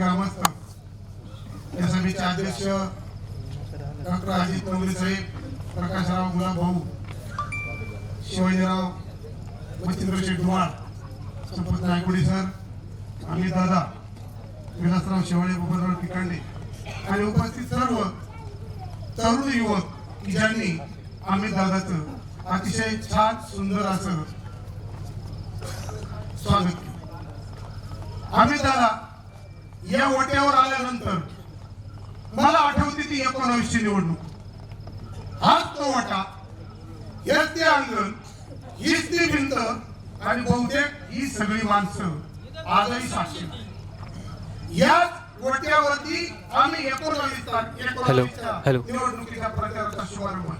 ग्रामस्थ. या सभेचे अध्यक्ष डॉक्टर अजित नवले साहेब प्रकाशराव गुलाब भाऊ शिवाजीराव मच्छिंद्र शेठ धुमाळ संपत नायकुडी सर अमित दादा विलासराव शेवाळे बबनराव ठिकाणे आणि उपस्थित सर्व तरुण युवक की ज्यांनी अमित दादाचं अतिशय छान सुंदर असं स्वागत केलं. अमित दादा या ओट्यावर आल्यानंतर मला आठवते ती एकोणावीसची निवडणूक हाच तो वाटा हेच ते अंगण हीच ती भिंत आणि बहुतेक ही सगळी माणसं आजही साक्षी याच गोट्यावरती आम्ही एकोणावीस. निवडणुकीच्या प्रचाराचा शुभारंभ.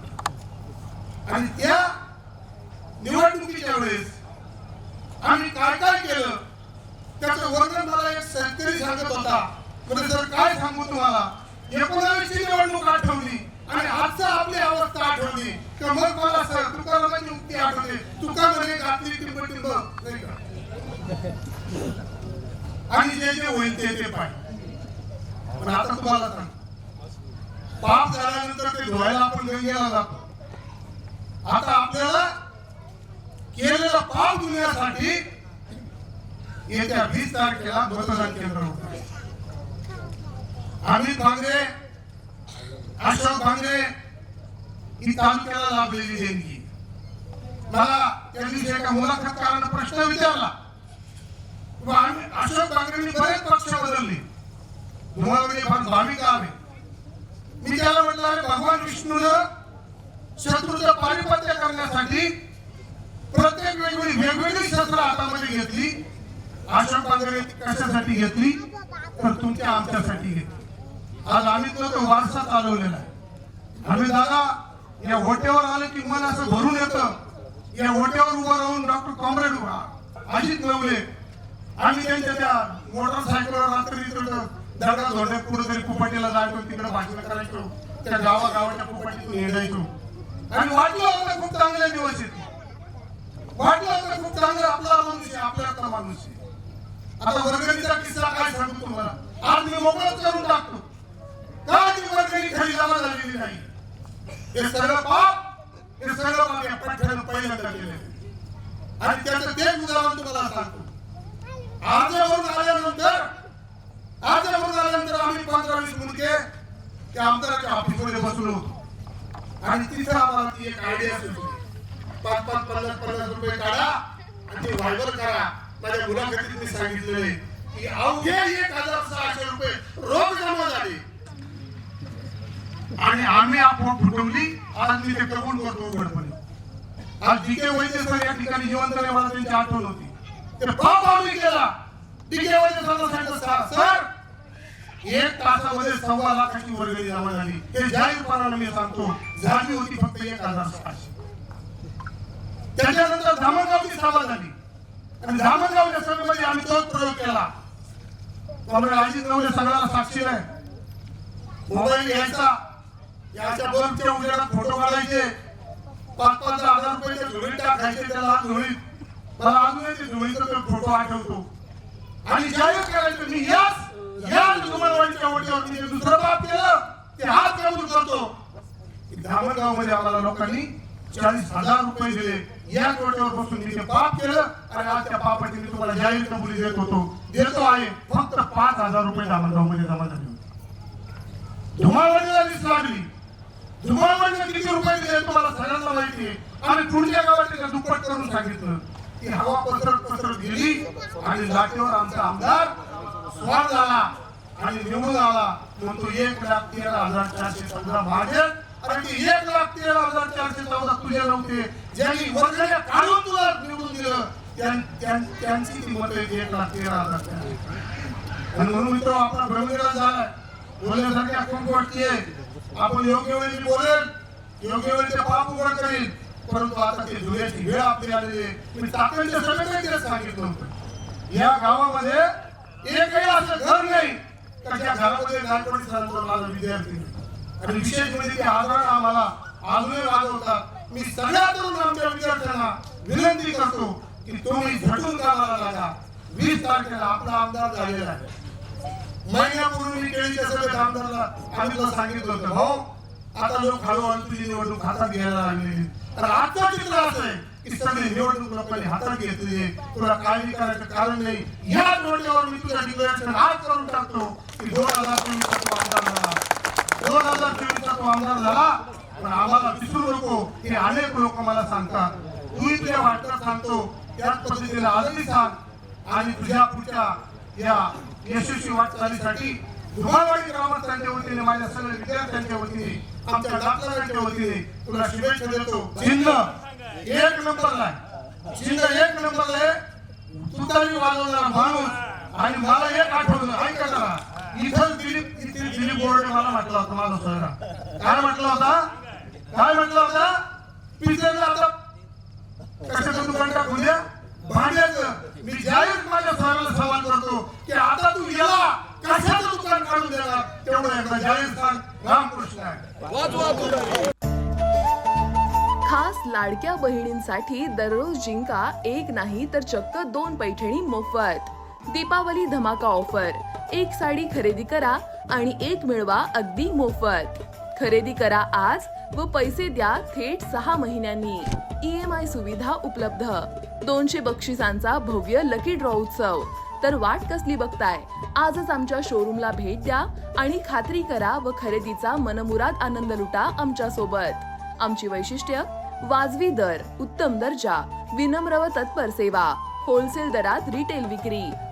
आणि त्या निवडणुकीच्या वेळेस आम्ही काय काय केलं त्याचं वर्णन मला शेतकरी सांगत होता. म्हणजे सर काय सांगू तुम्हाला? एकोणावीसची निवडणूक आठवली. आणि आजचा आपली अवस्था आठवली. तर मग मला सर तुकारामाची उक्ती आठवते. तुका म्हणे घातली टिंब टिंब आणि जे जे होईल ते ते पाय. पण आता तुम्हाला सांग. पाप झाल्यानंतर ते धुवायला आपण गंगेला जातो. आता आपल्याला केलेलं पाप धुण्यासाठी येत्या वीस तारखेला मतदान केंद्र होत. अमित भांगरे अशोक भांगरे ही तालुक्याला लाभलेली देणगी. मला त्या दिवशी एका मुलाखतकारानं प्रश्न विचारला अशोक भांगरेंनी बरेच पक्ष बदलले. धुमावडी फार भाविक आहे मी त्याला म्हटलं अरे भगवान विष्णून शत्रूचं पारिपत्य घेतली तर तुमच्या आमच्यासाठी घेतली आज आम्ही तो तो वारसा चालवलेला आहे. आम्ही दादा या ओट्यावर आलं की मन असं भरून येतं. या ओट्यावर उभं राहून डॉक्टर कॉम्रेड अजित नवले आम्ही त्यांच्या त्या मोटरसायकलवर रात्री इकडं दगडा धोंड्या कुठेतरी कुपाटीला जायचो तिकडे भाषण करायचो. त्या गावा गावाच्या कुपाटीतून हिंडायचो आणि वाटलं होतं खूप चांगले दिवस येते वाटलं होतं खूप चांगलं आपला माणूस आहे आपल्यातला माणूस आहे. आता वर्गणीचा किस्सा काय सांगू तुम्हाला? आज मी मोकळत करून टाकतो. का ती वर्गणी खरी जमा झालेली नाही? हे सगळं पाप हे सगळं पाप या पठ्ठ्यानं पहिल्यांदा केलं आणि त्याचं तेच उदाहरण तुम्हाला सांगतो. आजवरून आल्यानंतर आजवरून आल्यानंतर आम्ही पंधरा वीस मुलगे त्या आमदाराच्या ऑफिसमध्ये बसलो आणि तिथं आम्हाला ती एक आयडिया सुचली पाच पाच पन्नास पन्नास रुपये काढा आणि ते व्हायबर करा. माझ्या मुलाखतीत मी सांगितलेलं आहे की अवघे एक हजार सहाशे रुपये रोज जमा झाले. आणि आम्ही आपण फुटवली आज मी ते कबूल करतो उघडपणे. आज डी के वैद्य सर या ठिकाणी जिवंत मला त्यांची आठवण होती. ते पाप आम्ही केला. डीके वैद्य सर सांगितलं "सर, एक तासामध्ये सव्वा लाखाची वर्गणी जमा झाली. हे जाहीरपणाने मी सांगतो. झाली होती फक्त एक हजार सहाशे. त्याच्यानंतर धामणगावची सभा झाली. आणि धामणगावच्या सभेमध्ये आम्ही तोच प्रयोग केला. त्यामुळे अजित नवले सगळ्याला साक्षी आहे मोबाईल घ्यायचा. याच्या बल्बच्या उजेडात फोटो काढायचे. पाच पाच हजार रुपयाचे झोळी टाकायचे त्या लहान झोळीत मला अजूनही ते झोळीचा तो फोटो आठवतो. आणि जाहीर करायचं मी याच याच धुमाळवाडीच्या ओट्यावर मी दुसरं बाब केलं ते हात कबूल करतो. धामणगावमध्ये आम्हाला लोकांनी चाळीस हजार रुपये दिले. या कोट्यावर बसून मी ते पाप केलं आणि आज त्या पापाची मी तुम्हाला जाहीर कबुली देत होतो. देतो आहे. फक्त पाच हजार रुपये धामणगावमध्ये जमा झाले होते. धुमाळवाडीला वीस लागली. किती रुपये दिले तुम्हाला सगळ्यांना माहिती आहे. आणि पुढच्या गावात त्याला दुप्पट करून सांगितलं की हवा पसरत पसरत गेली आणि लाटेवर आमचा आमदार स्वार झाला आणि निवडून आला. म्हणतो एक लाख तेरा हजार चारशे चौदा भाजप आणि ते एक लाख तेरा हजार चारशे चौदा तुझे नव्हते. ज्यांनी वर्षाच्या काढून तुला निवडून दिलं त्यांची किंमत आहे एक लाख तेरा हजार. आणि म्हणून मित्र आपला भ्रमनिराश झाला बोलण्यासाठी आपण वाटते आपण योग्य वेळी बोलेल योग्य वेळी ते पाप उघड करेल. परंतु आता ते जुन्याची वेळ आपली आलेली आहे. मी टाक्यांच्या सगळ्यांना तिला सांगितलं होतं. या गावामध्ये एकही असं घर नाही. का ज्या घरामध्ये गायकवाडी सरांचा माझा विद्यार्थी नाही. आणि विशेष म्हणजे ते आजार आम्हाला अजूनही वाजवतात मी सगळ्या तरुण आमच्या विद्यार्थ्यांना विनंती करतो की तुम्ही झटून कामाला लागा. वीस तारखेला आपला आमदार झालेला आहे. महिन्यापूर्वी केळीच्या सभेत आमदारला आम्ही तुला सांगितलं होतं भाऊ आता लोक हळूहळू तुझी निवडणूक हातात घ्यायला लागले तर आजचं चित्र असं आहे की सगळी निवडणूक लोकांनी हातात घेतली तुला काळजी करायचं कारण नाही. या नोंदीवर मी तुझ्या डिक्लेरेशन आज करून टाकतो की दोन हजार चोवीसचा आमदार झाला. दोन हजार चोवीसचा तो आमदार झाला पण आम्हाला विसरू नको हे अनेक लोक मला सांगतात. तू तुझ्या वाटत सांगतो त्याच पद्धतीला आजही सांग. आणि तुझ्या पुढच्या या यशस्वी वाटचालीसाठी धुमाळवाडी ग्रामस्थांच्या वतीने माझ्या सगळ्या विद्यार्थ्यांच्या वतीने आमच्या डॉक्टरांच्या वतीने तुला शुभेच्छा देतो. चिन्ह एक नंबरला आहे. चिन्ह एक नंबरला आहे तुतारी वाजवणारा माणूस आणि मला एक आठवलं ऐका जरा. इथं दिलीप दिलीप बोर्डे मला म्हटलं होतं माझा सोयरा काय म्हटलं होता? काय म्हटलं होता? आता कशाचं दुकान टाकून द्या? भांड्याचं मी ज्यावेळेस माझ्या सवाल करतो की आता तू याला कशाचं दुकान काढून देणार? तेवढं एकदा ज्यावेळेस सांग. रामकृष्ण खास लाडक्या बहिणींसाठी दररोज जिंका एक नाही तर चक्क दोन पैठणी मोफत. दीपावली धमाका ऑफर. एक साडी खरेदी करा आणि एक मिळवा अगदी मोफत. खरेदी करा आज व पैसे द्या थेट सहा महिन्यांनी. ई एम आय सुविधा उपलब्ध. दोनशे बक्षिसांचा भव्य लकी ड्रॉ उत्सव. तर वाट कसली बघताय? आजच आमच्या शोरूमला भेट द्या आणि खात्री करा व खरेदीचा मनमुराद आनंद लुटा आमच्यासोबत आमची वैशिष्ट्य वाजवी दर उत्तम दर्जा विनम्र व तत्पर सेवा होलसेल दरात रिटेल विक्री